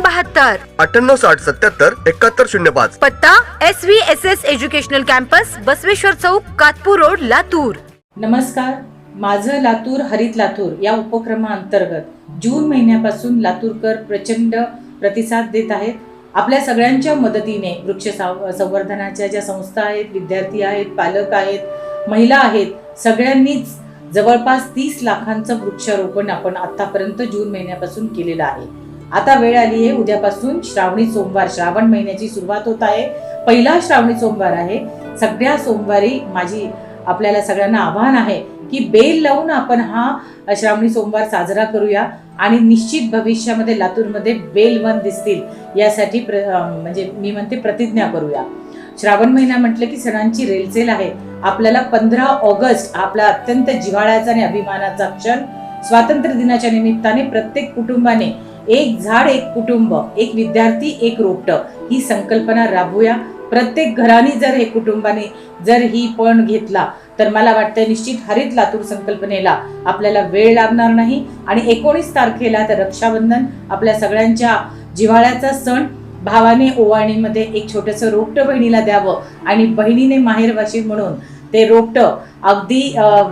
बहात्तर. अठ्ठ्याण्णव साठ सत्याहत्तर एकाहत्तर शून्य पाच. पत्ता S V S S educational campus Basaveshwar Chowk Katpur road Latur. नमस्कार. माझं लातूर हरित लातूर या उपक्रमाअंतर्गत जून महिन्यापासून लातूरकर प्रचंड प्रतिसाद देत आहेत. आपल्या सगळ्यांच्या मदतीने वृक्ष साव- संवर्धनाच्या ज्या संस्था आहेत विद्यार्थी आहेत पालक आहेत महिला आहेत सगळ्यांनीच जवळपास तीस लाखांचं वृक्षारोपण आपण आतापर्यंत जून महिन्यापासून केलेलं आहे. आता वेळ आली आहे. उद्यापासून श्रावणी सोमवार श्रावण महिन्याची सुरुवात होत आहे. पहिला श्रावणी सोमवार आहे. सगळ्या सोमवारी माझी आपल्याला सगळ्यांना आव्हान आहे की बेल लावून आपण हा श्रावणी सोमवार साजरा करूया आणि निश्चित भविष्यामध्ये लातूरमध्ये बेलवन दिसतील. यासाठी प्र म्हणजे मी म्हणते प्रतिज्ञा करूया. श्रावण महिना म्हटलं की सणांची रेलचेल आहे. आपल्याला पंधरा ऑगस्ट आपला अत्यंत जिव्हाळ्याचा आणि अभिमानाचा क्षण. स्वातंत्र्य दिनाच्या निमित्ताने प्रत्येक कुटुंबाने एक झाड एक कुटुंब एक विद्यार्थी एक रोपट. ही संकल्पना राबवूया. प्रत्येक घराने जर हे कुटुंबाने जर ही पण घेतला तर मला वाटतं निश्चित हरित लातूर संकल्पनेला आपल्याला वेळ लागणार नाही. आणि एकोणीस तारखेला तर रक्षाबंधन आपल्या सगळ्यांच्या जिव्हाळ्याचा सण भावाने ओवाळणीमध्ये एक छोटंसं रोपटं बहिणीला द्यावं आणि बहिणीने माहेरवाशी म्हणून ते रोपटं अगदी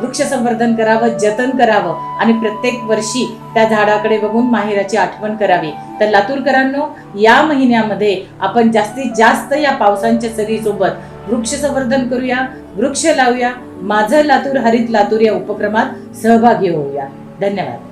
वृक्ष संवर्धन करावं जतन करावं आणि प्रत्येक वर्षी त्या झाडाकडे बघून माहेराची आठवण करावी. तर लातूरकरांनो या महिन्यामध्ये आपण जास्तीत जास्त या पावसांच्या सरीसोबत वृक्ष संवर्धन करूया वृक्ष लावूया माझं लातूर हरित लातूर या उपक्रमात सहभागी होऊया. धन्यवाद.